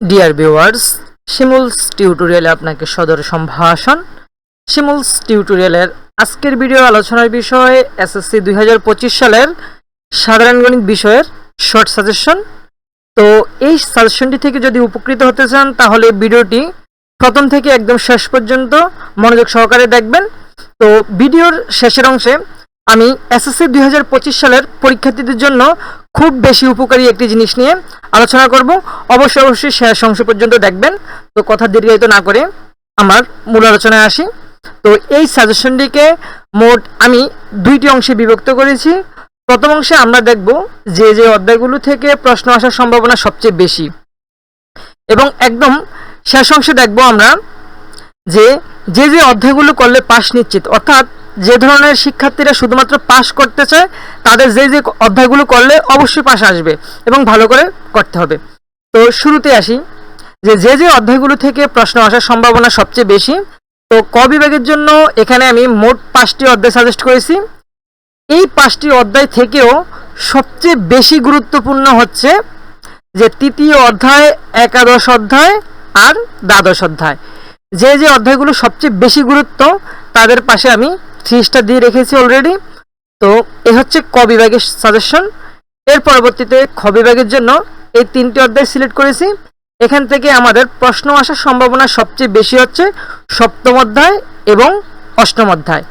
Dear viewers শিমুলস টিউটোরিয়ালে আপনাকে সদর সম্ভাষণ। শিমুলস টিউটোরিয়ালের আজকের ভিডিও আলোচনার বিষয় এসএসসি দুই হাজার পঁচিশ সালের সাধারণ গণিত বিষয়ের শর্ট সাজেশন তো এই সাজেশনটি থেকে যদি উপকৃত হতে চান, তাহলে ভিডিওটি প্রথম থেকে একদম শেষ পর্যন্ত মনোযোগ সহকারে দেখবেন। তো ভিডিওর শেষের অংশে আমি এসএসসি দুই হাজার পঁচিশ সালের পরীক্ষার্থীদের জন্য খুব বেশি উপকারী একটি জিনিস নিয়ে আলোচনা করব। অবশ্যই অবশ্যই শেষ অংশ পর্যন্ত দেখবেন। তো কথা দীর্ঘায়িত না করে আমার মূল আলোচনায় আসি। তো এই সাজেশনটিকে মোট আমি দুইটি অংশে বিভক্ত করেছি। প্রথম অংশে আমরা দেখব যে যে অধ্যায়গুলো থেকে প্রশ্ন আসার সম্ভাবনা সবচেয়ে বেশি। এবং একদম শেষ অংশে দেখব আমরা যে যে যে অধ্যায়গুলো করলে পাস নিশ্চিত, অর্থাৎ যে ধরনের শিক্ষার্থীরা শুধুমাত্র পাস করতে চায় তাদের যে যে অধ্যায়গুলো করলে অবশ্যই পাশ আসবে এবং ভালো করে করতে হবে। তো শুরুতে আসি, যে যে যে অধ্যায়গুলো থেকে প্রশ্ন আসার সম্ভাবনা সবচেয়ে বেশি, তো ক বিভাগের জন্য এখানে আমি মোট পাঁচটি অধ্যায় সাজেস্ট করেছি। এই পাঁচটি অধ্যায় থেকেও সবচেয়ে বেশি গুরুত্বপূর্ণ হচ্ছে যে তৃতীয় অধ্যায়, একাদশ অধ্যায় আর দ্বাদশ অধ্যায়। যে যে অধ্যায়গুলো সবচেয়ে বেশি গুরুত্ব, তাদের পাশে আমি থ্রি দিয়ে রেখেছি অলরেডি তো এ হচ্ছে ক বিভাগের সাজেশন এর পরবর্তীতে খ বিভাগের জন্য এই তিনটি অধ্যায় সিলেক্ট করেছি। এখান থেকে আমাদের প্রশ্ন আসার সম্ভাবনা সবচেয়ে বেশি হচ্ছে সপ্তম অধ্যায় এবং অষ্টম অধ্যায়।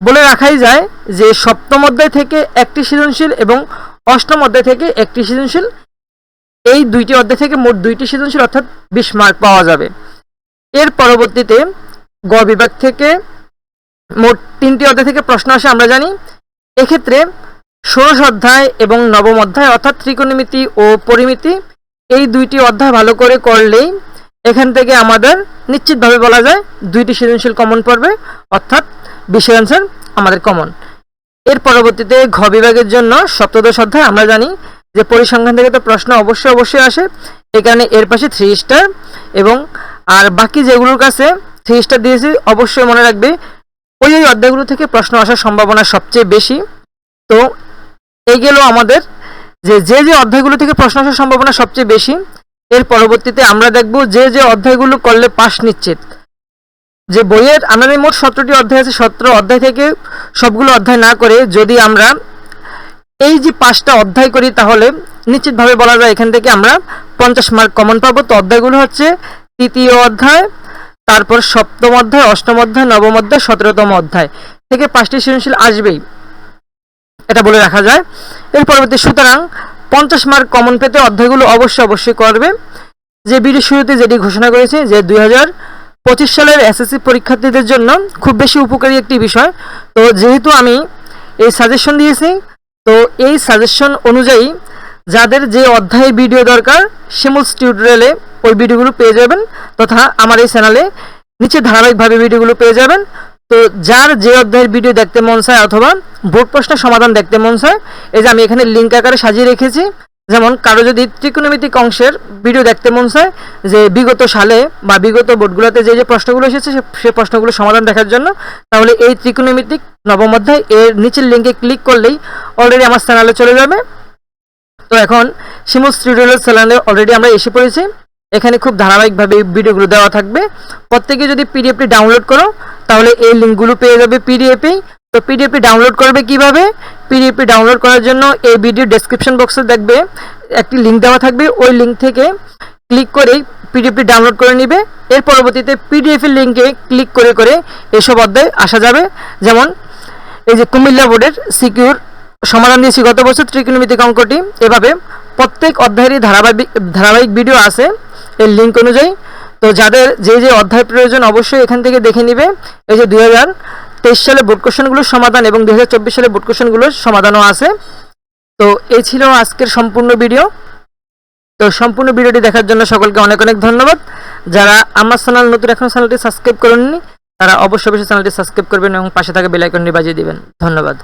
বলে রাখাই যায় যে সপ্তম অধ্যায় থেকে একটি সৃজনশীল এবং অষ্টম অধ্যায় থেকে একটি সৃজনশীল, এই দুইটি অধ্যায় থেকে মোট দুইটি সৃজনশীল অর্থাৎ বিশ মার্ক পাওয়া যাবে। এর পরবর্তীতে গ বিভাগ থেকে মোট তিনটি অধ্যায় থেকে প্রশ্ন আসে, আমরা জানি। এক্ষেত্রে ষোড়শ অধ্যায় এবং নবম অধ্যায় অর্থাৎ ত্রিকোণমিতি ও পরিমিতি, এই দুইটি অধ্যায় ভালো করে করলেই এখান থেকে আমাদের নিশ্চিতভাবে বলা যায় দুইটি সৃজনশীল কমন পড়বে, অর্থাৎ বিশের অ্যান্সার আমাদের কমন এর পরবর্তীতে ঘ বিভাগের জন্য সপ্তদশ অধ্যায়, আমরা জানি যে পরিসংখ্যান থেকে তো প্রশ্ন অবশ্যই অবশ্যই আসে। কারণে এর পাশে থ্রি স্টার এবং আর বাকি যেগুলোর কাছে থ্রি দিয়েছি, অবশ্যই মনে রাখবে, ওই ওই অধ্যায়গুলো থেকে প্রশ্ন আসার সম্ভাবনা সবচেয়ে বেশি। তো, এই গেল আমাদের যে যে যে অধ্যায়গুলো থেকে প্রশ্ন আসার সম্ভাবনা সবচেয়ে বেশি, এর পরবর্তীতে আমরা দেখব যে যে অধ্যায়গুলো করলে পাস নিশ্চিত। যে বইয়ের আমাদের মোট সতেরোটি অধ্যায় আছে, সতেরো অধ্যায় থেকে সবগুলো অধ্যায় না করে যদি আমরা এই যে পাঁচটা অধ্যায় করি তাহলে নিশ্চিতভাবে বলা যায় এখান থেকে আমরা পঞ্চাশ মার্ক কমন পাবো। তো অধ্যায়গুলো হচ্ছে তৃতীয় অধ্যায়, তারপর সপ্তম অধ্যায়, অষ্টম অধ্যায়, নবম অধ্যায়, সতেরোতম অধ্যায়। থেকে পাঁচটি সৃজনশীল আসবেই। এটা বলে রাখা যায়। এর পরবর্তী সুতরাং পঞ্চাশ মার্ক কমন পেতে অধ্যায়গুলো অবশ্যই অবশ্যই করবে। যে ভিডিও শুরুতে যেটি ঘোষণা করেছে যে দুই হাজার পঁচিশ সালের এসএসসি পরীক্ষার্থীদের জন্য খুব বেশি উপকারী একটি বিষয়, তো যেহেতু আমি এই সাজেশন দিয়েছি, তো এই সাজেশন অনুযায়ী যাদের যে অধ্যায়ের ভিডিও দরকার শিমুলস টিউটোরিয়ালে ওই ভিডিওগুলো পেয়ে যাবেন। তথা আমার এই চ্যানেলে নিচে ধারাবাহিকভাবে ভিডিওগুলো পেয়ে যাবেন। তো যার যে অধ্যায়ের ভিডিও দেখতে মন চায় অথবা বোর্ড প্রশ্নের সমাধান দেখতে মন চায়, এই যে আমি এখানে লিঙ্ক আকারে সাজিয়ে রেখেছি। যেমন কারও যদি ত্রিকোণমিতিক অংশের ভিডিও দেখতে মন চায়, যে বিগত সালে বা বিগত বোর্ডগুলোতে যে যে প্রশ্নগুলো এসেছে, সে- প্রশ্নগুলো সমাধান দেখার জন্য, তাহলে এই ত্রিকোণমিতিক নবম অধ্যায় এর নিচের লিঙ্কে ক্লিক করলেই অলরেডি আমার চ্যানেলে চলে যাবে। তো এখন শিমুস টিউটোরিয়াল চ্যানেলে অলরেডি আমরা এসে পড়েছি। এখানে খুব ধারাবাহিকভাবে এই ভিডিওগুলো দেওয়া থাকবে। প্রত্যেকে যদি পিডিএফটি ডাউনলোড করো, তাহলে এই লিঙ্কগুলো পেয়ে যাবে পিডিএফেই তো পিডিএফটি ডাউনলোড করবে কীভাবে? পিডিএফটি ডাউনলোড করার জন্য এই ভিডিও ডেসক্রিপশন বক্সে দেখবে, একটি লিঙ্ক দেওয়া থাকবে। ওই লিঙ্ক থেকে ক্লিক করেই পিডিএফটি ডাউনলোড করে নিবে। এর পরবর্তীতে পিডিএফ এর লিঙ্কে ক্লিক করে করে এসব অধ্যায় আসা যাবে। যেমন, এই যে কুমিল্লা বোর্ডের সিকিউর সমাধান দিয়েছি গত বছর, ত্রিকোণমিতিক অঙ্কটি। এভাবে প্রত্যেক অধ্যায়েরই ধারাবাহিক ধারাবাহিক ভিডিও আছে। এর লিঙ্ক অনুযায়ী। তো যাদের যে যে অধ্যায় প্রয়োজন অবশ্যই এখান থেকে দেখে নিবে। এই যে দুই হাজার তেইশ সালে বোর্ড কোশ্চেনগুলোর সমাধান এবং দুই হাজার চব্বিশ সালে বোর্ড কোশ্চেনগুলোর সমাধানও আছে। তো এই ছিল আজকের সম্পূর্ণ ভিডিও তো সম্পূর্ণ ভিডিওটি দেখার জন্য সকলকে অনেক অনেক ধন্যবাদ। যারা আমার চ্যানেল নতুন এখনও চ্যানেলটি সাবস্ক্রাইব করেননি, তারা অবশ্যই অবশ্যই চ্যানেলটি সাবস্ক্রাইব করবেন এবং পাশে থাকা বেল আইকনটি বাজিয়ে দিবেন। ধন্যবাদ।